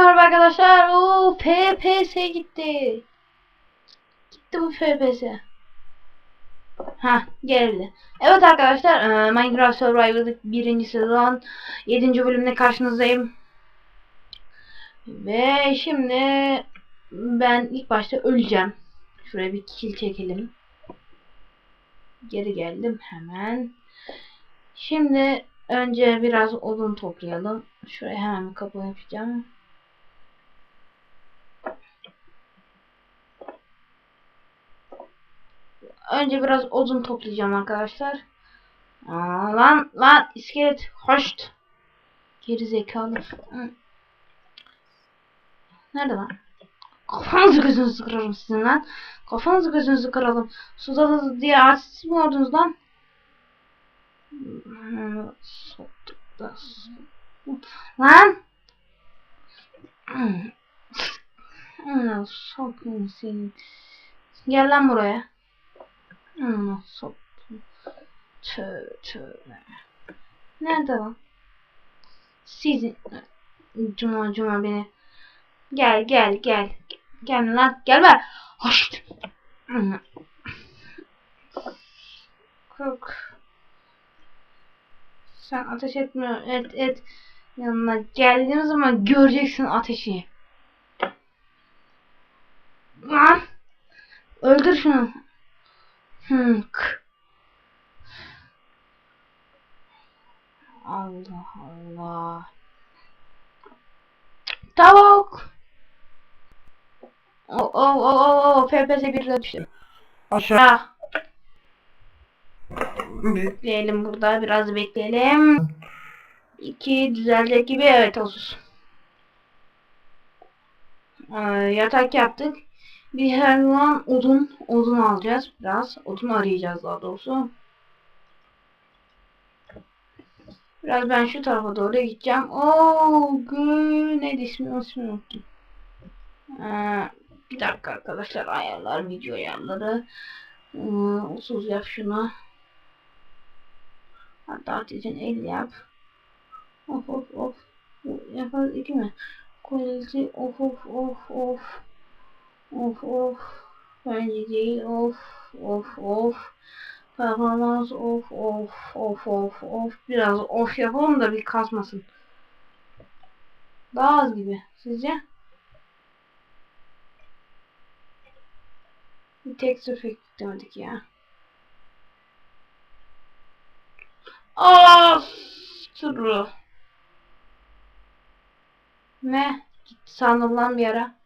merhaba arkadaşlar. Oo FPS gitti. Gitti bu FPS. Ha geldi. Evet arkadaşlar e, Minecraft Survival 1. sezon 7. bölümde karşınızdayım. Ve şimdi ben ilk başta öleceğim. Şuraya bir kill çekelim. Geri geldim hemen. Şimdi önce biraz odun toplayalım. Şuraya hemen bir kapı yapacağım. Önce biraz odun toplayacağım arkadaşlar. Aa, lan lan iskelet hoşt. Geri zekalı. Nerede lan? Kafanızı gözünüzü kırarım sizin lan. Kafanızı gözünüzü kıralım. Da diye artist mi oldunuz lan? Lan! Sokun seni. Gel lan buraya. Hmm, soktum. Tövbe tövbe. Nerede lan? Sizin... Cuma cuma beni. Gel gel gel. Gel lan gelme. Hoş. Kalk. Sen ateş etme. Et et. Yanına geldiğim zaman göreceksin ateşi. Lan. Öldür şunu. Hınk. Allah Allah. Tavuk. Oh oh oh oh oh FPS bir düştü. Aşağı. Bekleyelim burada biraz bekleyelim. İki düzelecek gibi evet olsun. Ee, yatak yaptık. Bir her zaman odun odun alacağız biraz. Odun arayacağız daha doğrusu. Biraz ben şu tarafa doğru gideceğim. Oo, gü neydi ismi unuttum. Ee, bir dakika arkadaşlar ayarlar video ayarları. Ee, usul yap şunu. Hatta artıcın 50 yap. Of of of. Yaparız iki mi? Quality of of of of. Of of. Bence değil of of of. Performans of of of of of. Biraz of yapalım da bir kasmasın. Daha az gibi. Sizce? Bir texture effect demedik ya. Sırrı. Ne? Gitti sandım bir ara.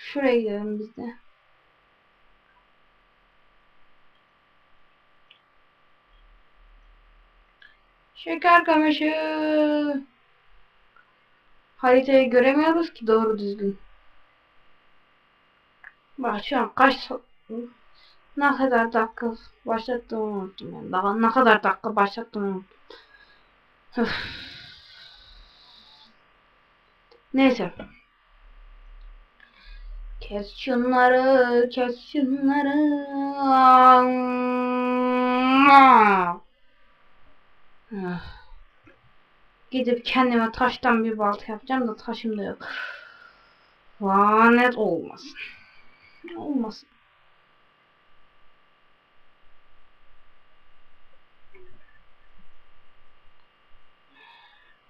Şuraya gidelim biz de. Şeker kamışı. Haritayı göremiyoruz ki doğru düzgün. Bak şu an kaç ne kadar dakika başlattığımı unuttum yani. Daha ne kadar dakika başlattığımı unuttum. Öf. Neyse. Kes şunları, kes şunları. Öf. Gidip kendime taştan bir balta yapacağım da taşım da yok. Lanet olmasın. Olmasın.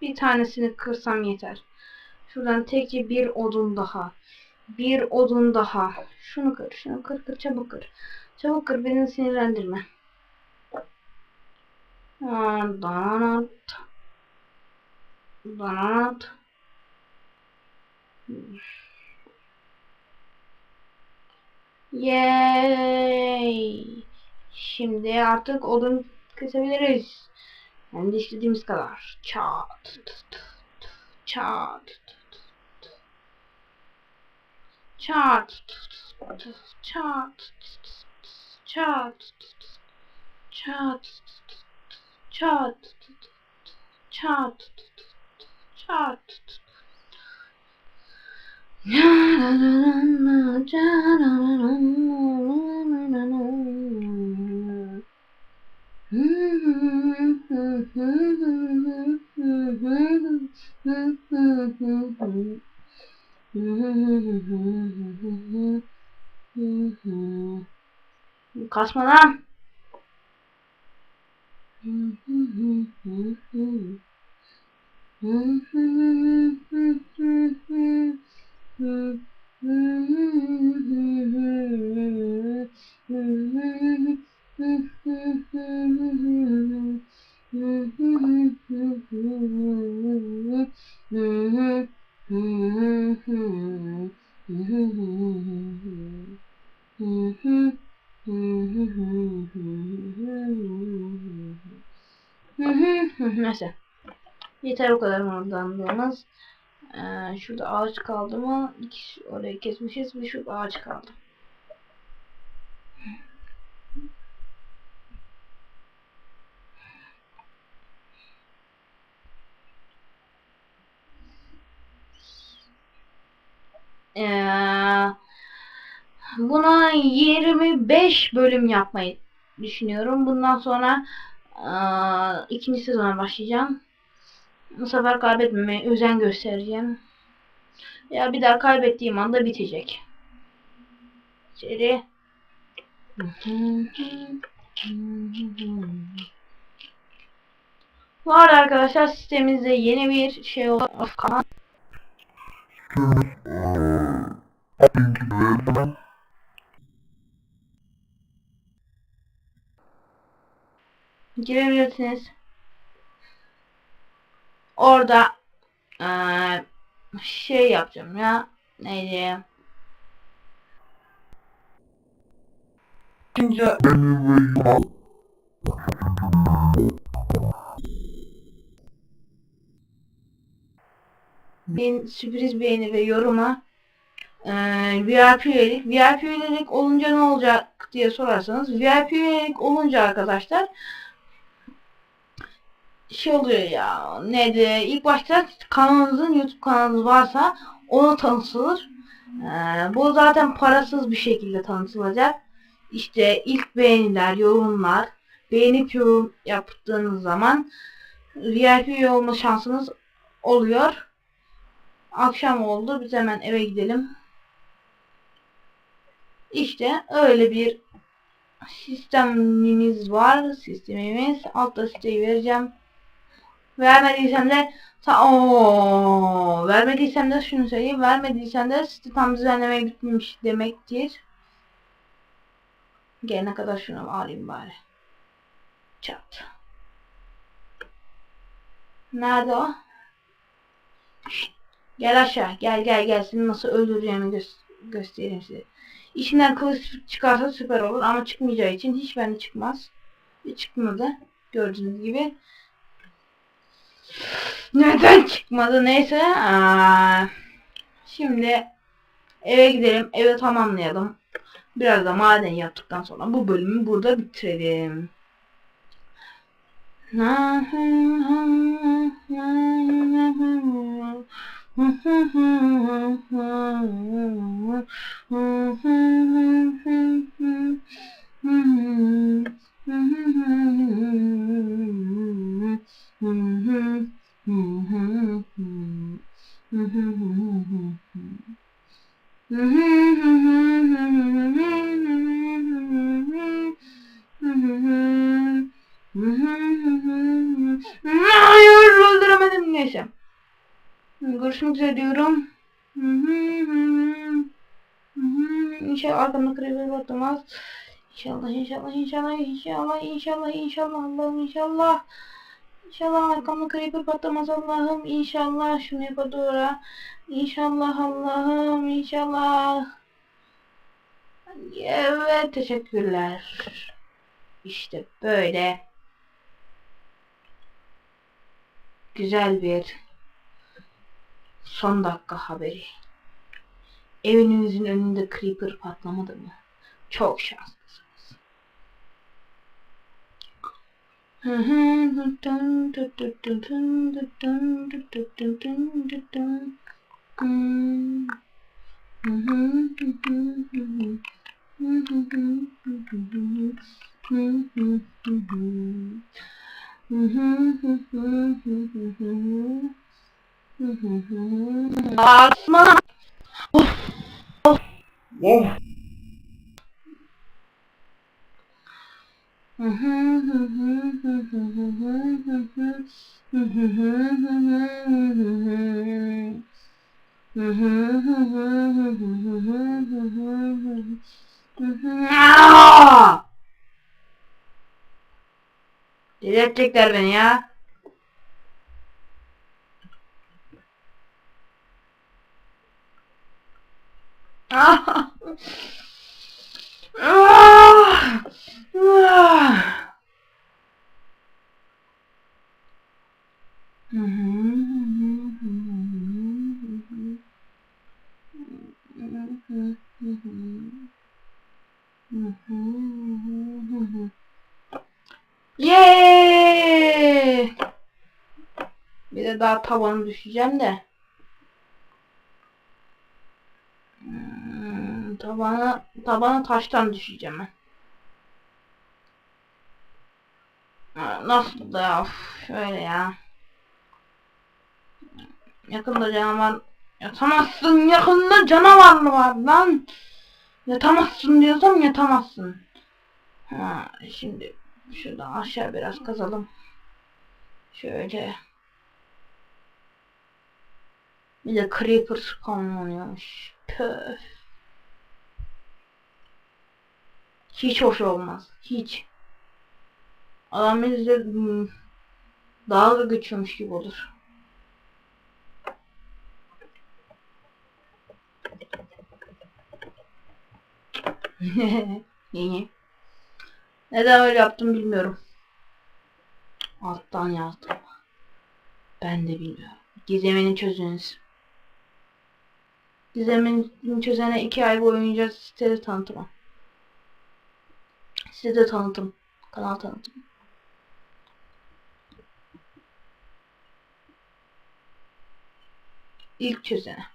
Bir tanesini kırsam yeter. Şuradan tekçe bir odun daha. Bir odun daha. Şunu kır, şunu kır, kır, çabuk kır. Çabuk kır, beni sinirlendirme. Aa, Danat. Danat. Yay! Şimdi artık odun kesebiliriz. Hem de istediğimiz kadar. Çat. Çat. charge, charge, charge, charge, charge, charge, charge. Mm-hmm. Kasma lan. Mm-hmm. Neyse. Yeter o kadar mırıldanmamız. Ee, şurada ağaç kaldı mı? Orayı kesmişiz. Bir şu ağaç kaldı. Ee, buna 25 bölüm yapmayı düşünüyorum. Bundan sonra e, ikinci sezona başlayacağım. Bu sefer kaybetmemeye özen göstereceğim. Ya bir daha kaybettiğim anda bitecek. İçeri. Bu arada arkadaşlar sistemimizde yeni bir şey oldu. Girebilirsiniz. Orada eee, şey yapacağım ya. Neydi? Şimdi Bir sürpriz beğeni ve yoruma eee VIP üyelik. VIP üyelik olunca ne olacak diye sorarsanız VIP üyelik olunca arkadaşlar şey oluyor ya neydi ilk başta kanalınızın YouTube kanalınız varsa onu tanıtılır. Ee, bu zaten parasız bir şekilde tanıtılacak. İşte ilk beğeniler, yorumlar, beğenip yorum yaptığınız zaman VIP olma şansınız oluyor. Akşam oldu. Biz hemen eve gidelim. İşte öyle bir sistemimiz var. Sistemimiz. Altta siteyi vereceğim. Vermediysem de ta Oo, vermediysem de şunu söyleyeyim. Vermediysem de site tam düzenlemeye bitmiş demektir. Gelene kadar şunu alayım bari. Çat. Nerede o? Şşt, Gel aşağı. Gel gel gel. Seni nasıl öldüreceğimi gö göstereyim size. İçinden kılıç çıkarsa süper olur ama çıkmayacağı için hiç bende çıkmaz. Hiç çıkmadı. Gördüğünüz gibi. Neden çıkmadı neyse. Aa, şimdi eve gidelim. Eve tamamlayalım. Biraz da maden yaptıktan sonra bu bölümü burada bitirelim. Hayır öldüremedim neyse. Görüşmek üzere diyorum. İnşallah arkamda krever batmaz. İnşallah inşallah inşallah inşallah inşallah inşallah Allah'ım inşallah. İnşallah arkamda creeper patlamaz Allah'ım inşallah şunu yapa. İnşallah Allah'ım inşallah. Evet teşekkürler. İşte böyle güzel bir son dakika haberi. Evinizin önünde creeper patlamadı mı? Çok şanslısınız. Asma. Of. Of. Of. Delirtecekler beni ya. Yeee! Bir de daha tavanı düşeceğim de. Tabana tabana taştan düşeceğim ben. Nasıl da? Üf, Şöyle ya. Yakında canavar yatamazsın yakında canavar var lan. Yatamazsın diyorsam yatamazsın. Ha şimdi şuradan aşağı biraz kazalım. Şöyle. Bir de creeper spawnlanıyormuş. Pöf. Hiç hoş olmaz. Hiç. Adam bizde hmm, dalga geçiyormuş gibi olur. Yeni. Neden öyle yaptım bilmiyorum. Alttan yazdım. Ben de bilmiyorum. Gizemini çözünüz. Gizemini çözene iki ay boyunca sitede tanıtımım. Sitede tanıtım. Kanal tanıtım. İlk çözene.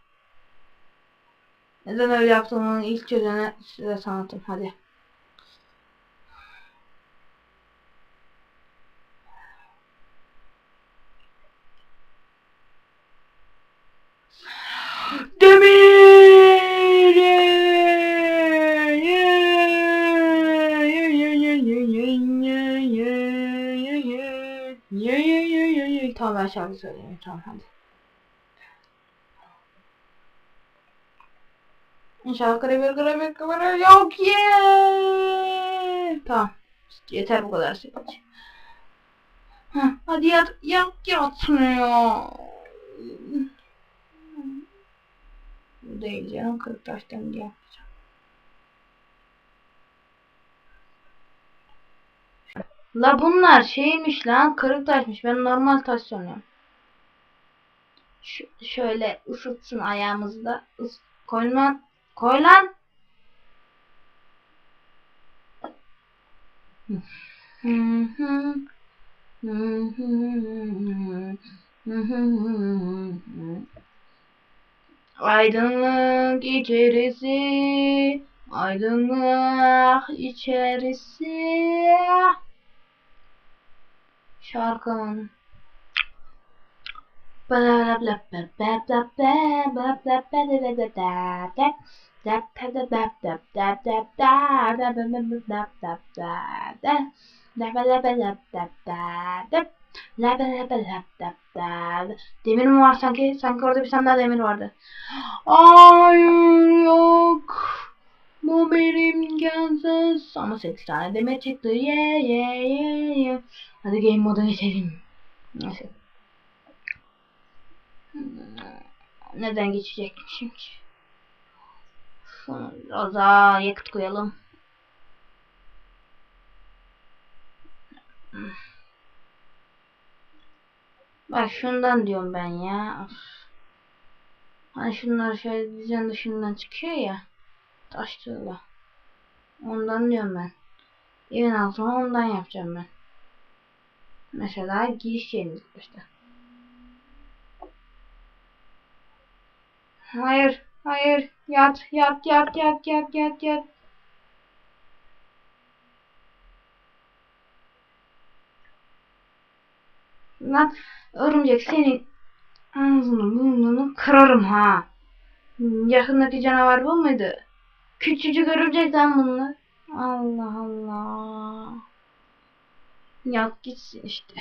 Neden öyle yaptığımı ilk çözene size tanıtım. Hadi. Ben şarkı söyleyeyim. Tamam hadi. İnşallah kreber kreber kreber yok ye. Tamam. Yeter bu kadar sevinç. Heh, hadi yat yat yatmıyor. Değil canım kırık taştan diye yapacağım. La bunlar şeymiş lan kırık taşmış ben normal taş sanıyorum. Ş şöyle ısıtsın ayağımızda. Is koy lan. Koy lan. Aydınlık içerisi, aydınlık içerisi. Şarkının. Demir mi var sanki? Sanki orada bir tane daha demir vardı. Hayır yok. Bu benim imkansız. Ama 8 tane demir çıktı. Ye ye ye ye. Hadi game moda geçelim. Neyse. Neden geçecekmişim ki? Daha yakıt koyalım. Bak şundan diyorum ben ya. Hani şunlar şöyle düzen dışından çıkıyor ya. Taştığıyla. Ondan diyorum ben. Evin altına ondan yapacağım ben. Mesela giriş yerimiz işte. Hayır, hayır. Yat, yat, yat, yat, yat, yat, yat. Lan örümcek senin ağzını burnunu kırarım ha. Yakındaki canavar bu muydu? Küçücük örümcek lan bunlar. Allah Allah. Yat gitsin işte.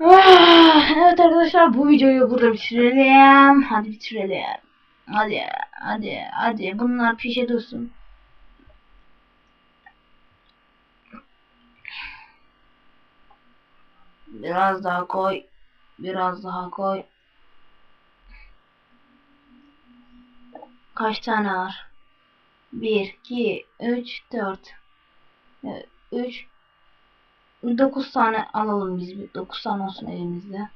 Ah, evet arkadaşlar bu videoyu burada bitirelim. Hadi bitirelim. Hadi hadi hadi bunlar pişe dursun. Biraz daha koy. Biraz daha koy. Kaç tane var? 1, 2, 3, 4. 3 9 tane alalım biz. 9 tane olsun elimizde.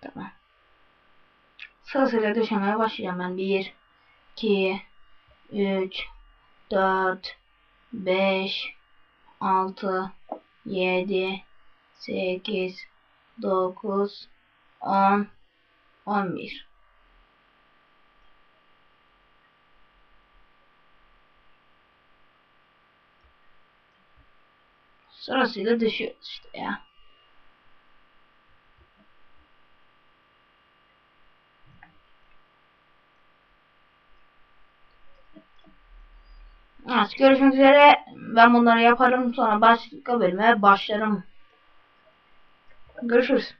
Tamam. Sırasıyla döşemeye başlayacağım ben. 1, 2, 3, 4, 5, 6, 7, 8, 9, 10, 11. Sırasıyla düşüyoruz işte ya. Evet görüşmek üzere. Ben bunları yaparım sonra başka bölüme başlarım. Görüşürüz.